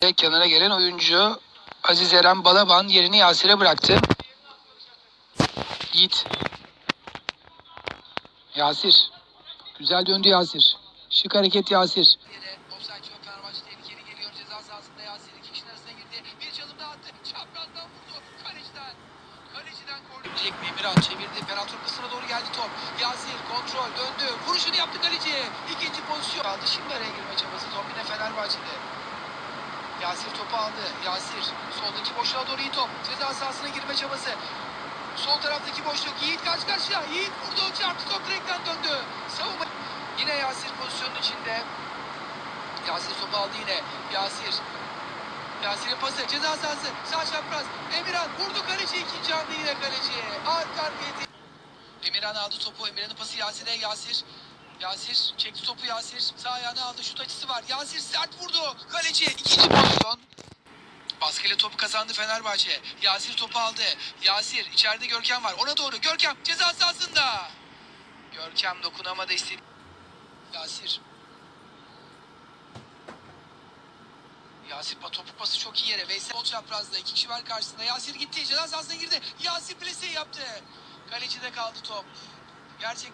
Kenara gelen oyuncu Aziz Eren Balaban yerini Yasir'e bıraktı. Yiğit. Yasir. Güzel döndü Yasir. Şık hareket Yasir. Offside yok Fenerbahçe tehlikeli geliyor ceza sahasında Yasir iki kişinin arasına girdi. Bir çalım daha attı. Çaprazdan vurdu. Kaleciden. Kaleciden korner. Jack Emirhan çevirdi. Penaltı noktasına doğru geldi top. Yasir kontrol döndü. Vuruşunu yaptı kaleci. İkinci pozisyon. Aldı şimdi araya girme çabası. Top yine Fenerbahçe'de. Yasir topu aldı. Yasir soldaki boşluğa doğru iyi top. Ceza sahasına girme çabası. Sol taraftaki boşluk. Yiğit karşı karşıya. Yiğit vurdu. Çarptı top direkten döndü. Savunma. Yine Yasir pozisyonun içinde. Yasir topu aldı yine. Yasir. Yasir'in pası. Ceza sahası. Sağ çapraz. Emirhan vurdu kaleci. ikinci anda yine kaleci. Arka arkaya. Emirhan aldı topu. Emirhan'ın pası Yasir'e. Yasir. Yasir çekti topu Yasir. Sağ ayağını aldı. Şut açısı var. Yasir sert vurdu. Kaleci ikinci pozisyon. Baskıyla topu kazandı Fenerbahçe. Yasir topu aldı. Yasir içeride Görkem var. Ona doğru Görkem ceza sahasında. Görkem dokunamadı istedi. Yasir. Yasir pa- topu pası çok iyi yere. Veysel sol çaprazda. iki kişi var karşısında. Yasir gitti. Ceza sahasına girdi. Yasir plase yaptı. Kalecide kaldı top. Gerçek